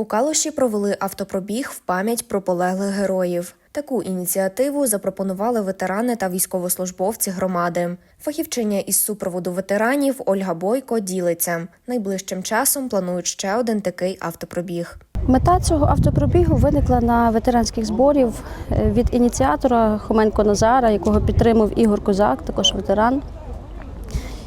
У Калуші провели автопробіг в пам'ять про полеглих героїв. Таку ініціативу запропонували ветерани та військовослужбовці громади. Фахівчиня із супроводу ветеранів Ольга Бойко ділиться. Найближчим часом планують ще один такий автопробіг. Мета цього автопробігу виникла на ветеранських зборів е, від ініціатора Хоменко Назара, якого підтримав Ігор Козак, також ветеран.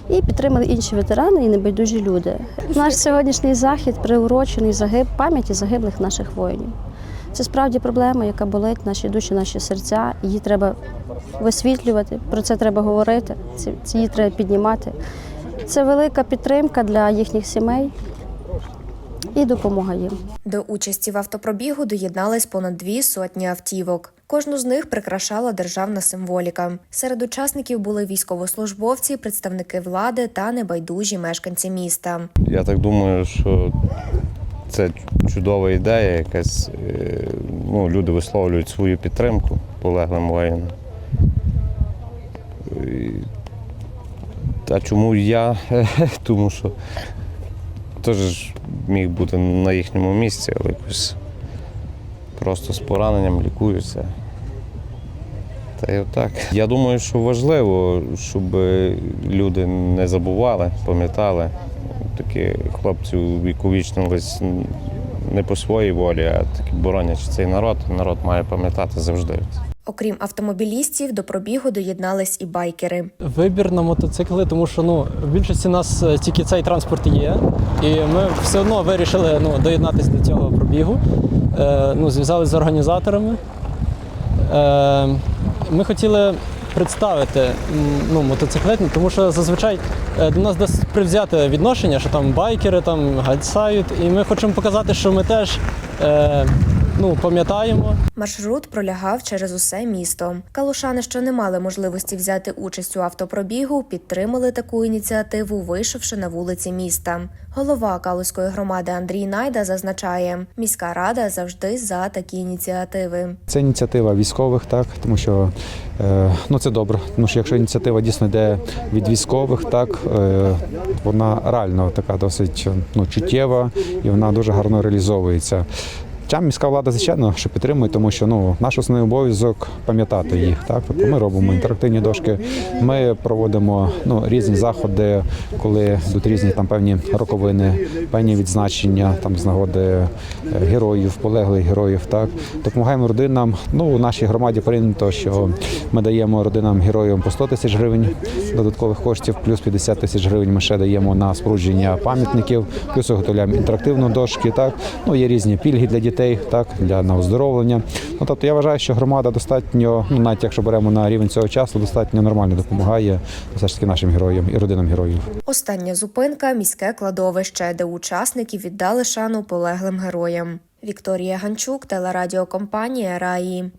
І підтримали інші ветерани і небайдужі люди. Наш сьогоднішній захід приурочений загиб пам'яті загиблих наших воїнів. Це справді проблема, яка болить наші душі, наші серця. Її треба висвітлювати, про це треба говорити, її треба піднімати. Це велика підтримка для їхніх сімей і допомога їм. До участі в автопробігу доєднались понад дві сотні автівок. Кожну з них прикрашала державна символіка. Серед учасників були військовослужбовці, представники влади та небайдужі мешканці міста. Я так думаю, що це чудова ідея, якась е, ну, люди висловлюють свою підтримку полеглим воїнам. І- А чому я? Тому що теж міг бути на їхньому місці, але якось просто з пораненням лікуються. Та й отак. Я думаю, що важливо, щоб люди не забували, пам'ятали. Такі хлопці увіковічнились не по своїй волі, а таки боронячи цей народ. Народ має пам'ятати завжди. Окрім автомобілістів, до пробігу доєднались і байкери. Вибір на мотоцикли, тому що ну в більшості нас е, тільки цей транспорт є, і ми все одно вирішили ну, доєднатися до цього пробігу. Е, ну, зв'язалися з організаторами. Е, ми хотіли представити ну, мотоциклетні, тому що зазвичай е, до нас досить привзяте відношення, що там байкери там гальсають, і ми хочемо показати, що ми теж е, ну, пам'ятаємо. Маршрут пролягав через усе місто. Калушани, що не мали можливості взяти участь у автопробігу, підтримали таку ініціативу, вийшовши на вулиці міста. Голова Калуської громади Андрій Найда зазначає, міська рада завжди за такі ініціативи. Це ініціатива військових, так тому що е, ну це добре. Тому що якщо ініціатива дійсно йде від військових, так е, вона реально така досить ну, чуттєва і вона дуже гарно реалізовується. Ця міська влада, звичайно, що підтримує, тому що ну наш основний обов'язок пам'ятати їх. Так, тобто ми робимо інтерактивні дошки, ми проводимо ну різні заходи, коли йдуть різні там певні роковини, певні відзначення там з нагоди е, героїв, полеглих героїв. Так допомагаємо родинам. Ну у нашій громаді прийнято, що ми даємо родинам героям по 100 тисяч гривень додаткових коштів, плюс 50 тисяч гривень. Ми ще даємо на спорудження пам'ятників, плюс виготовляємо інтерактивну дошки. Так ну є різні пільги для дітей, так для на оздоровлення. Ну тобто я вважаю, що громада достатньо, ну навіть якщо беремо на рівень цього часу, достатньо нормально допомагає все ж таки нашим героям і родинам героїв. Остання зупинка міське кладовище, де учасники віддали шану полеглим героям. Вікторія Ганчук, телерадіокомпанія Раї.